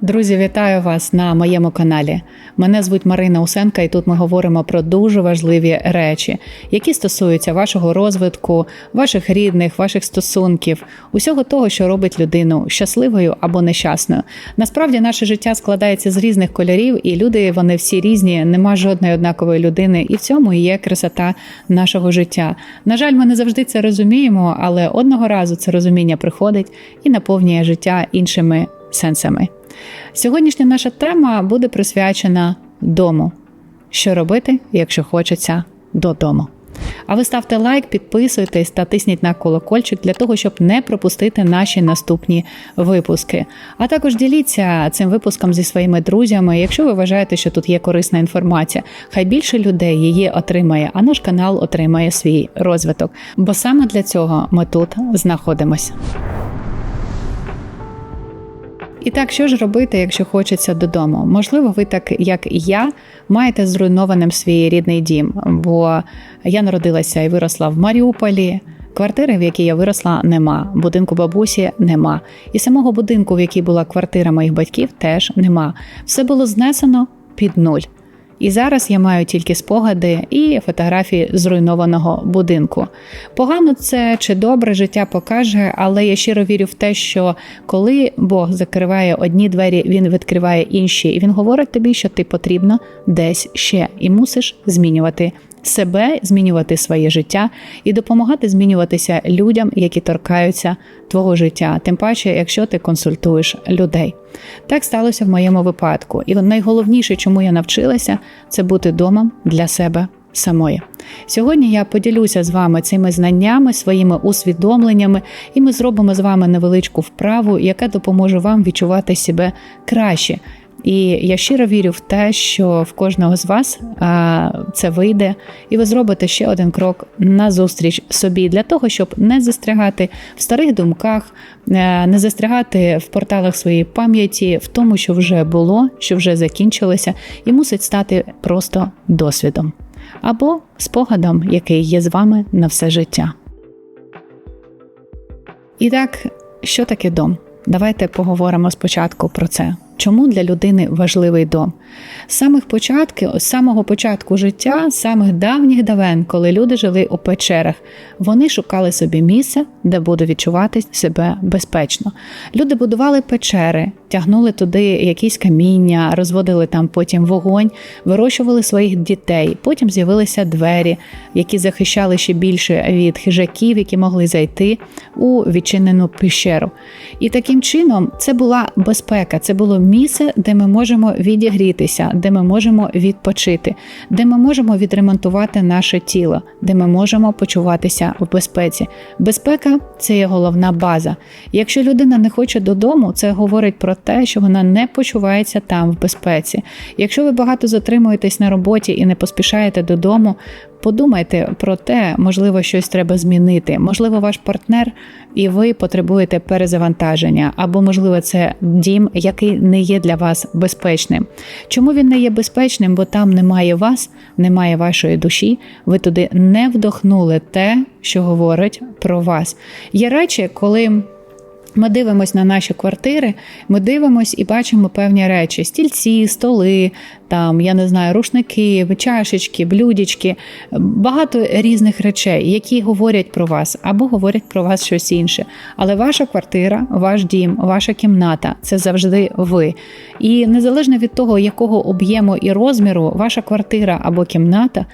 Друзі, вітаю вас на моєму каналі. Мене звуть Марина Усенка, і тут ми говоримо про дуже важливі речі, які стосуються вашого розвитку, ваших рідних, ваших стосунків, усього того, що робить людину щасливою або нещасною. Насправді, наше життя складається з різних кольорів, і люди вони всі різні, нема жодної однакової людини, і в цьому є красота нашого життя. На жаль, ми не завжди це розуміємо, але одного разу це розуміння приходить і наповнює життя іншими сенсами. Сьогоднішня наша тема буде присвячена дому. Що робити, якщо хочеться додому? А ви ставте лайк, підписуйтесь та тисніть на колокольчик для того, щоб не пропустити наші наступні випуски. А також діліться цим випуском зі своїми друзями, якщо ви вважаєте, що тут є корисна інформація. Хай більше людей її отримає, а наш канал отримає свій розвиток. Бо саме для цього ми тут знаходимося. І так, що ж робити, якщо хочеться додому? Можливо, ви так, як і я, маєте зруйнованим свій рідний дім, бо я народилася і виросла в Маріуполі. Квартири, в якій я виросла, нема. Будинку бабусі нема. І самого будинку, в якій була квартира моїх батьків, теж нема. Все було знесено під нуль. І зараз я маю тільки спогади і фотографії зруйнованого будинку. Погано це чи добре життя покаже, але я щиро вірю в те, що коли Бог закриває одні двері, він відкриває інші, і він говорить тобі, що ти потрібно десь ще, і мусиш змінювати. Себе змінювати своє життя і допомагати змінюватися людям, які торкаються твого життя, тим паче, якщо ти консультуєш людей. Так сталося в моєму випадку. І найголовніше, чому я навчилася, це бути домом для себе самої. Сьогодні я поділюся з вами цими знаннями, своїми усвідомленнями, і ми зробимо з вами невеличку вправу, яка допоможе вам відчувати себе краще. І я щиро вірю в те, що в кожного з вас це вийде, і ви зробите ще один крок назустріч собі для того, щоб не застрягати в старих думках, е, не застрягати в порталах своєї пам'яті, в тому, що вже було, що вже закінчилося, і мусить стати просто досвідом або спогадом, який є з вами на все життя. І так, що таке дом? Давайте поговоримо спочатку про це. Чому для людини важливий дом? З самих початків, з самого початку життя, з самих давніх давен, коли люди жили у печерах, вони шукали собі місце, де буде відчувати себе безпечно. Люди будували печери, тягнули туди якісь каміння, розводили там потім вогонь, вирощували своїх дітей. Потім з'явилися двері, які захищали ще більше від хижаків, які могли зайти у відчинену пещеру. І таким чином це була безпека, це було місце, де ми можемо відігрітися, де ми можемо відпочити, де ми можемо відремонтувати наше тіло, де ми можемо почуватися в безпеці. Безпека це є головна база. Якщо людина не хоче додому, це говорить про те, що вона не почувається там в безпеці. Якщо ви багато затримуєтесь на роботі і не поспішаєте додому, Подумайте про те, можливо, щось треба змінити. Можливо, ваш партнер і ви потребуєте перезавантаження, або, можливо, це дім, який не є для вас безпечним. Чому він не є безпечним? Бо там немає вас, немає вашої душі. Ви туди не вдохнули те, що говорить про вас. Є речі, коли. Ми дивимося на наші квартири, ми дивимося і бачимо певні речі: стільці, столи, там я не знаю, рушники, чашечки, блюдечки, багато різних речей, які говорять про вас або говорять про вас щось інше. Але ваша квартира, ваш дім, ваша кімната це завжди ви. І незалежно від того, якого об'єму і розміру ваша квартира або кімната.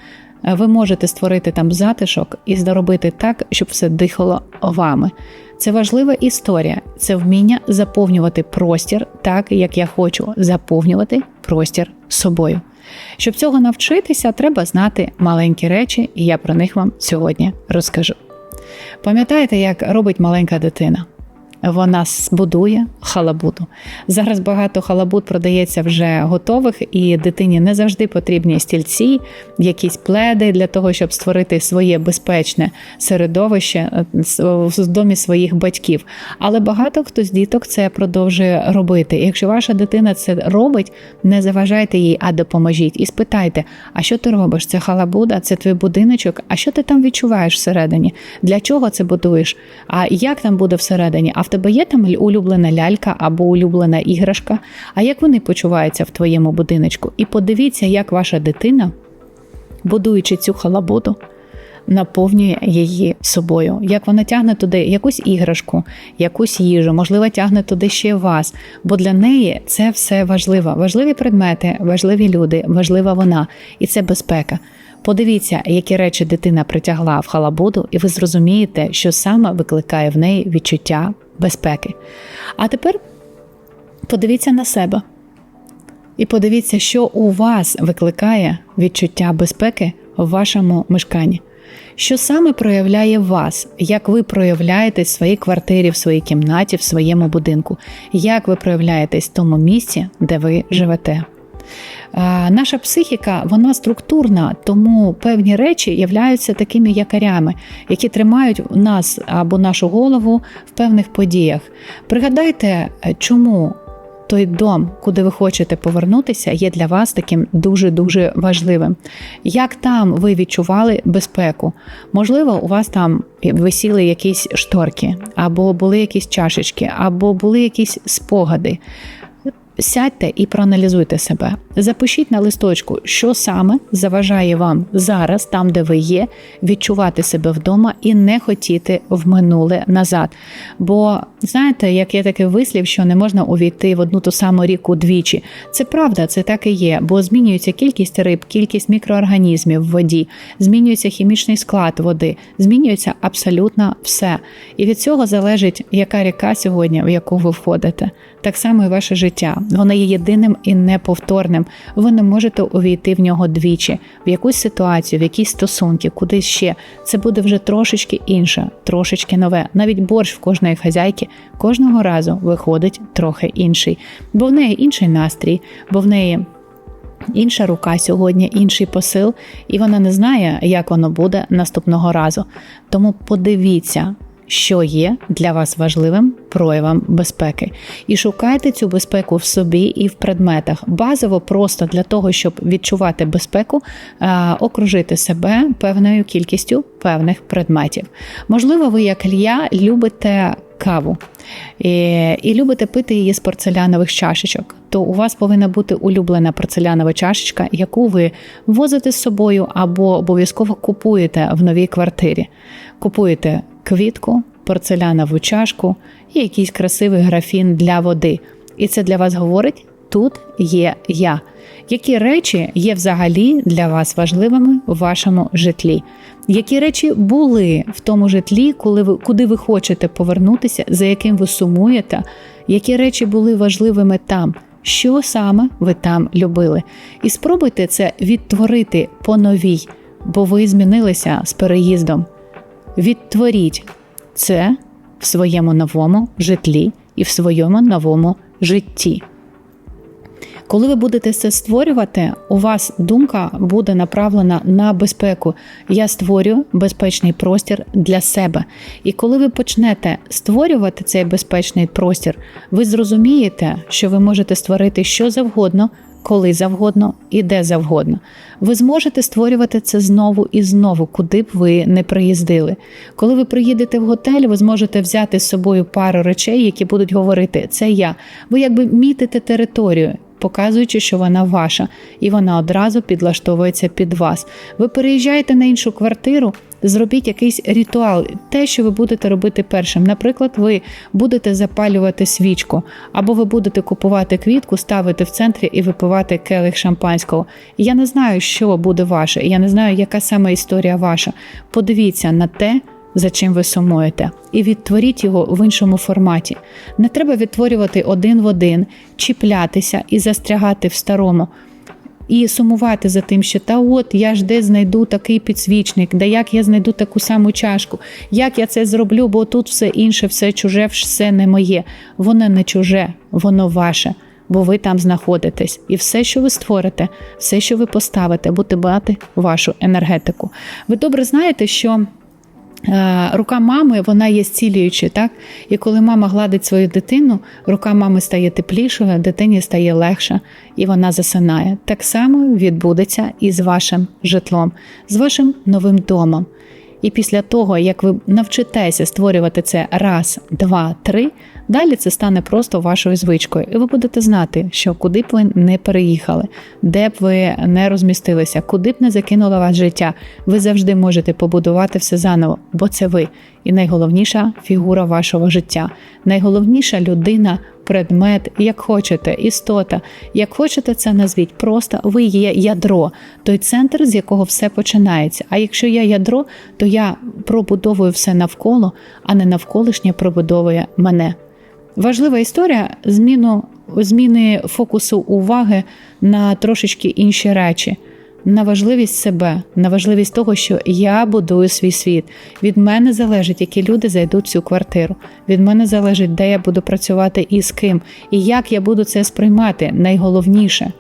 Ви можете створити там затишок і зробити так, щоб все дихало вами. Це важлива історія, це вміння заповнювати простір так, як я хочу заповнювати простір собою. Щоб цього навчитися, треба знати маленькі речі, і я про них вам сьогодні розкажу. Пам'ятаєте, як робить маленька дитина? Вона збудує халабуду. Зараз багато халабуд продається вже готових, і дитині не завжди потрібні стільці, якісь пледи для того, щоб створити своє безпечне середовище е, в домі своїх батьків. Але багато хто з діток це продовжує робити. І якщо ваша дитина це робить, не заважайте їй, а допоможіть. І спитайте, а що ти робиш? Це халабуда, це твій будиночок, а що ти там відчуваєш всередині? Для чого це будуєш? А як там буде всередині? А тебе є там улюблена лялька або улюблена іграшка? А як вони почуваються в твоєму будиночку? І подивіться, як ваша дитина, будуючи цю халабуду, наповнює її собою. Як вона тягне туди якусь іграшку, якусь їжу, можливо, тягне туди ще вас. Бо для неї це все важливо. Важливі предмети, важливі люди, важлива вона, і це безпека. Подивіться, які речі дитина притягла в халабуду, і ви зрозумієте, що саме викликає в неї відчуття безпеки. А тепер подивіться на себе. І подивіться, що у вас викликає відчуття безпеки в вашому мешканні. Що саме проявляє вас, як ви проявляєтесь в своїй квартирі, в своїй кімнаті, в своєму будинку, як ви проявляєтесь в тому місці, де ви живете. Наша психіка вона структурна, тому певні речі являються такими якорями, які тримають нас або нашу голову в певних подіях. Пригадайте, чому той дом, куди ви хочете повернутися, є для вас таким дуже-дуже важливим. Як там ви відчували безпеку? Можливо, у вас там висіли якісь шторки, або були якісь чашечки, або були якісь спогади. Сядьте і проаналізуйте себе. Запишіть на листочку, що саме заважає вам зараз, там де ви є, відчувати себе вдома і не хотіти в минуле назад. Бо знаєте, як є такий вислів, що не можна увійти в одну ту саму ріку двічі. Це правда, це так і є, бо змінюється кількість риб, кількість мікроорганізмів в воді, змінюється хімічний склад води, змінюється абсолютно все. І від цього залежить, яка ріка сьогодні, в яку ви входите. Так само і ваше життя. Воно є єдиним і неповторним. Ви не можете увійти в нього двічі, в якусь ситуацію, в якісь стосунки, кудись ще. Це буде вже трошечки інше, трошечки нове. Навіть борщ в кожної хазяйки кожного разу виходить трохи інший, бо в неї інший настрій, бо в неї. Інша рука сьогодні, інший посил, і вона не знає, як воно буде наступного разу. Тому подивіться, що є для вас важливим проявом безпеки, і шукайте цю безпеку в собі і в предметах. Базово просто для того, щоб відчувати безпеку, е, окружити себе певною кількістю певних предметів. Можливо, ви, як я, любите каву і, і любите пити її з порцелянових чашечок. То у вас повинна бути улюблена порцелянова чашечка, яку ви возите з собою або обов'язково купуєте в новій квартирі. Купуєте квітку, порцелянову чашку і якийсь красивий графін для води. І це для вас говорить: тут є я. Які речі є взагалі для вас важливими у вашому житлі? Які речі були в тому житлі, коли ви куди ви хочете повернутися, за яким ви сумуєте? Які речі були важливими там? Що саме ви там любили? І спробуйте це відтворити по новій, бо ви змінилися з переїздом. Відтворіть це в своєму новому житлі і в своєму новому житті. Коли ви будете це створювати, у вас думка буде направлена на безпеку. Я створю безпечний простір для себе. І коли ви почнете створювати цей безпечний простір, ви зрозумієте, що ви можете створити що завгодно коли завгодно і де завгодно. Ви зможете створювати це знову і знову, куди б ви не приїздили. Коли ви приїдете в готель, ви зможете взяти з собою пару речей, які будуть говорити Це я. Ви якби мітите територію. Показуючи, що вона ваша, і вона одразу підлаштовується під вас. Ви переїжджаєте на іншу квартиру, зробіть якийсь ритуал, те, що ви будете робити першим. Наприклад, ви будете запалювати свічку, або ви будете купувати квітку, ставити в центрі і випивати келих шампанського. Я не знаю, що буде ваше, я не знаю, яка саме історія ваша. Подивіться на те. За чим ви сумуєте, і відтворіть його в іншому форматі. Не треба відтворювати один в один, чіплятися і застрягати в старому і сумувати за тим, що та от я ж де знайду такий підсвічник, де як я знайду таку саму чашку, як я це зроблю, бо тут все інше, все чуже, все не моє. Воно не чуже, воно ваше. Бо ви там знаходитесь, і все, що ви створите, все, що ви поставите, буде мати вашу енергетику. Ви добре знаєте, що рука мами вона є зцілюючою, так? І коли мама гладить свою дитину, рука мами стає теплішою, дитині стає легше і вона засинає. Так само відбудеться і з вашим житлом, з вашим новим домом. І після того, як ви навчитеся створювати це раз, два, три, далі це стане просто вашою звичкою. І ви будете знати, що куди б ви не переїхали, де б ви не розмістилися, куди б не закинуло вас життя, ви завжди можете побудувати все заново, бо це ви. І найголовніша фігура вашого життя, найголовніша людина предмет, як хочете, істота, як хочете це назвіть, просто ви є ядро, той центр, з якого все починається. А якщо я ядро, то я пробудовую все навколо, а не навколишнє пробудовує мене. Важлива історія зміну зміни фокусу уваги на трошечки інші речі на важливість себе, на важливість того, що я будую свій світ. Від мене залежить, які люди зайдуть в цю квартиру. Від мене залежить, де я буду працювати і з ким, і як я буду це сприймати. Найголовніше.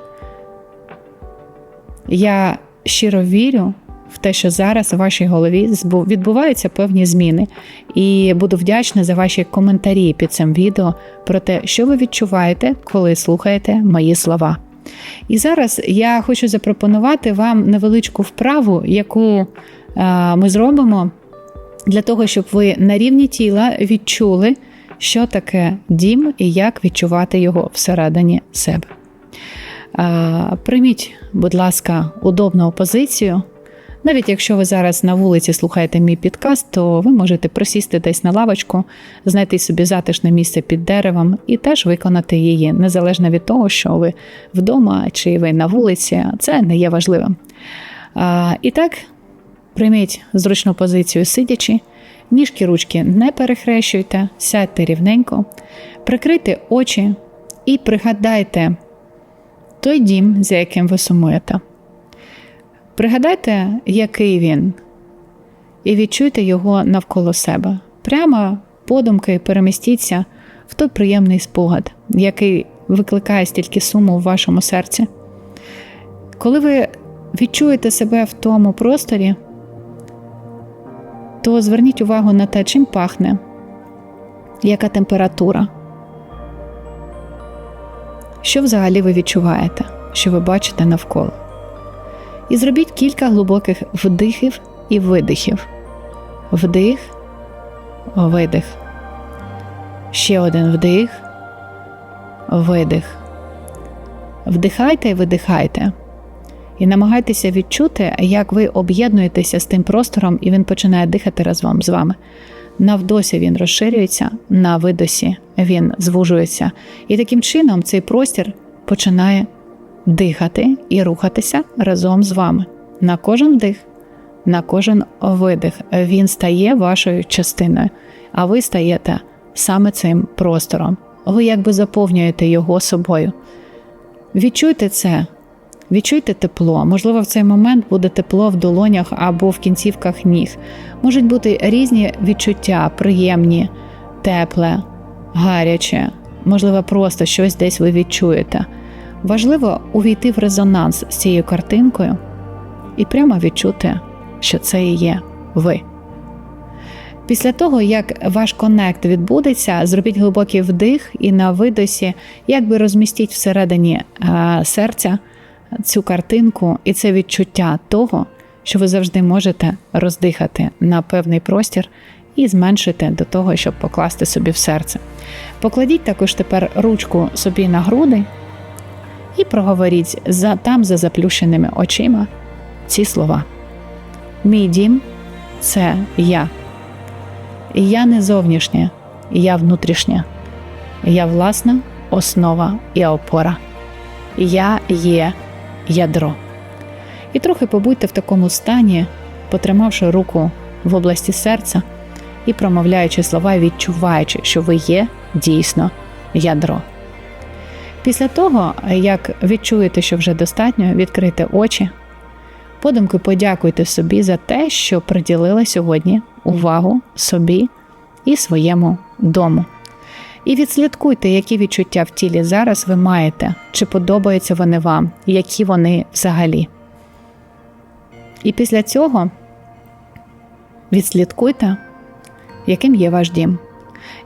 Я щиро вірю. В те, що зараз у вашій голові відбуваються певні зміни, і буду вдячна за ваші коментарі під цим відео про те, що ви відчуваєте, коли слухаєте мої слова. І зараз я хочу запропонувати вам невеличку вправу, яку ми зробимо для того, щоб ви на рівні тіла відчули, що таке дім і як відчувати його всередині себе. Прийміть, будь ласка, удобну позицію. Навіть якщо ви зараз на вулиці слухаєте мій підкаст, то ви можете просісти десь на лавочку, знайти собі затишне місце під деревом і теж виконати її, незалежно від того, що ви вдома чи ви на вулиці, це не є важливим. А, І так, прийміть зручну позицію сидячи, ніжки ручки не перехрещуйте, сядьте рівненько, прикрийте очі і пригадайте той дім, за яким ви сумуєте. Пригадайте, який він, і відчуйте його навколо себе. Прямо подумки перемістіться в той приємний спогад, який викликає стільки суму в вашому серці. Коли ви відчуєте себе в тому просторі, то зверніть увагу на те, чим пахне, яка температура. Що взагалі ви відчуваєте, що ви бачите навколо? І зробіть кілька глибоких вдихів і видихів. Вдих, видих. Ще один вдих, видих. Вдихайте і видихайте. І намагайтеся відчути, як ви об'єднуєтеся з тим простором, і він починає дихати разом з вами. На вдосі він розширюється, на видосі він звужується. І таким чином цей простір починає дихати і рухатися разом з вами. На кожен вдих, на кожен видих він стає вашою частиною, а ви стаєте саме цим простором. Ви якби заповнюєте його собою. Відчуйте це, відчуйте тепло. Можливо, в цей момент буде тепло в долонях або в кінцівках ніг. Можуть бути різні відчуття, приємні, тепле, гаряче, можливо, просто щось десь ви відчуєте. Важливо увійти в резонанс з цією картинкою і прямо відчути, що це і є ви. Після того, як ваш коннект відбудеться, зробіть глибокий вдих і на видосі, якби розмістіть всередині е, серця цю картинку і це відчуття того, що ви завжди можете роздихати на певний простір і зменшити до того, щоб покласти собі в серце. Покладіть також тепер ручку собі на груди і проговоріть за, там за заплющеними очима ці слова. Мій дім це я. Я не зовнішнє, я внутрішнє, я власна основа і опора. Я є ядро. І трохи побудьте в такому стані, потримавши руку в області серця і промовляючи слова, відчуваючи, що ви є дійсно ядро. Після того, як відчуєте, що вже достатньо, відкрити очі, подумки подякуйте собі за те, що приділили сьогодні увагу собі і своєму дому. І відслідкуйте, які відчуття в тілі зараз ви маєте, чи подобаються вони вам, які вони взагалі. І після цього відслідкуйте, яким є ваш дім.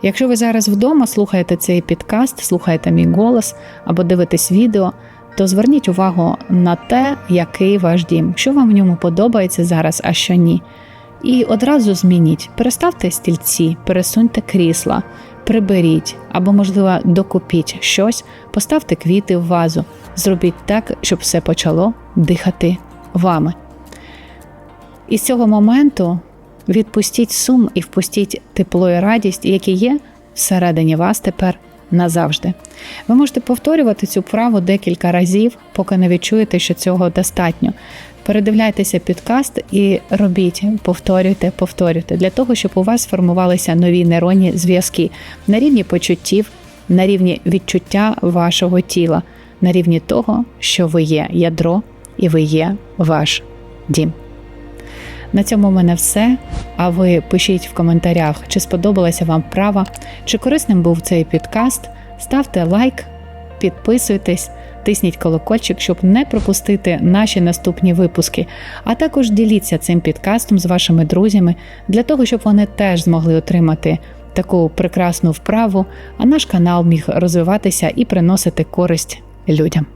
Якщо ви зараз вдома слухаєте цей підкаст, слухаєте мій голос або дивитесь відео, то зверніть увагу на те, який ваш дім, що вам в ньому подобається зараз, а що ні. І одразу змініть, переставте стільці, пересуньте крісла, приберіть або, можливо, докупіть щось, поставте квіти в вазу, зробіть так, щоб все почало дихати вами. І з цього моменту відпустіть сум і впустіть тепло і радість, які є всередині вас тепер назавжди. Ви можете повторювати цю вправу декілька разів, поки не відчуєте, що цього достатньо. Передивляйтеся підкаст і робіть, повторюйте, повторюйте, для того, щоб у вас сформувалися нові нейронні зв'язки на рівні почуттів, на рівні відчуття вашого тіла, на рівні того, що ви є ядро і ви є ваш дім. На цьому в мене все. А ви пишіть в коментарях, чи сподобалася вам вправа, чи корисним був цей підкаст. Ставте лайк, підписуйтесь, тисніть колокольчик, щоб не пропустити наші наступні випуски. А також діліться цим підкастом з вашими друзями для того, щоб вони теж змогли отримати таку прекрасну вправу, а наш канал міг розвиватися і приносити користь людям.